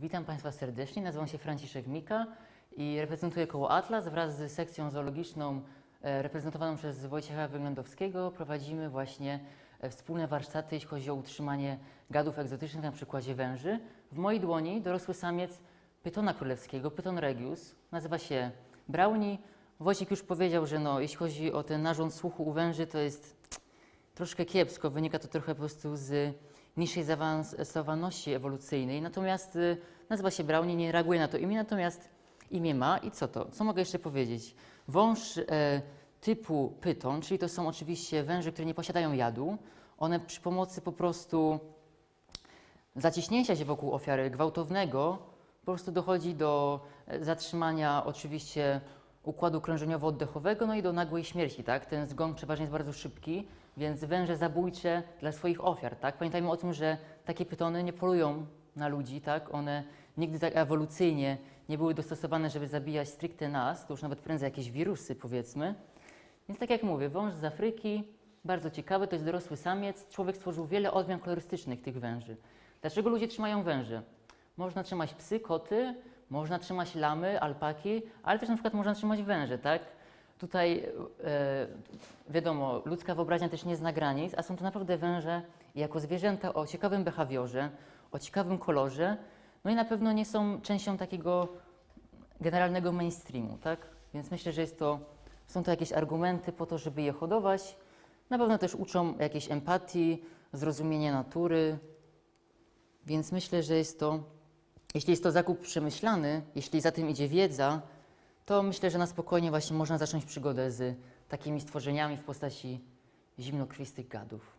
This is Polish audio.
Witam Państwa serdecznie, nazywam się Franciszek Mika i reprezentuję koło Atlas wraz z sekcją zoologiczną e, reprezentowaną przez Wojciecha Wyglądowskiego. Prowadzimy właśnie e, wspólne warsztaty, jeśli chodzi o utrzymanie gadów egzotycznych na przykładzie węży. W mojej dłoni dorosły samiec pytona królewskiego, pyton regius, nazywa się Brownie. Wojciech już powiedział, że no, jeśli chodzi o ten narząd słuchu u węży, to jest troszkę kiepsko. Wynika to trochę po prostu z niższej zaawansowaności ewolucyjnej. Natomiast y, nazywa się Brownie, nie reaguje na to imię, natomiast imię ma. I co to? Co mogę jeszcze powiedzieć? Wąż e, typu pyton, czyli to są oczywiście węże, które nie posiadają jadu. One przy pomocy po prostu zaciśnięcia się wokół ofiary gwałtownego po prostu dochodzi do e, zatrzymania oczywiście układu krążeniowo-oddechowego, no i do nagłej śmierci, tak? Ten zgon przeważnie jest bardzo szybki, więc węże zabójcze dla swoich ofiar, tak? Pamiętajmy o tym, że takie pytony nie polują na ludzi, tak? One nigdy tak ewolucyjnie nie były dostosowane, żeby zabijać stricte nas, to już nawet prędzej jakieś wirusy, powiedzmy. Więc tak jak mówię, wąż z Afryki, bardzo ciekawy, to jest dorosły samiec. Człowiek stworzył wiele odmian kolorystycznych tych węży. Dlaczego ludzie trzymają węże? Można trzymać psy, koty, można trzymać lamy, alpaki, ale też na przykład można trzymać węże, tak? Tutaj e, wiadomo, ludzka wyobraźnia też nie zna granic, a są to naprawdę węże jako zwierzęta o ciekawym behawiorze, o ciekawym kolorze, no i na pewno nie są częścią takiego generalnego mainstreamu, tak? Więc myślę, że jest to, są to jakieś argumenty po to, żeby je hodować. Na pewno też uczą jakiejś empatii, zrozumienia natury, więc myślę, że jest to, jeśli jest to zakup przemyślany, jeśli za tym idzie wiedza, to myślę, że na spokojnie właśnie można zacząć przygodę z takimi stworzeniami w postaci zimnokrwistych gadów.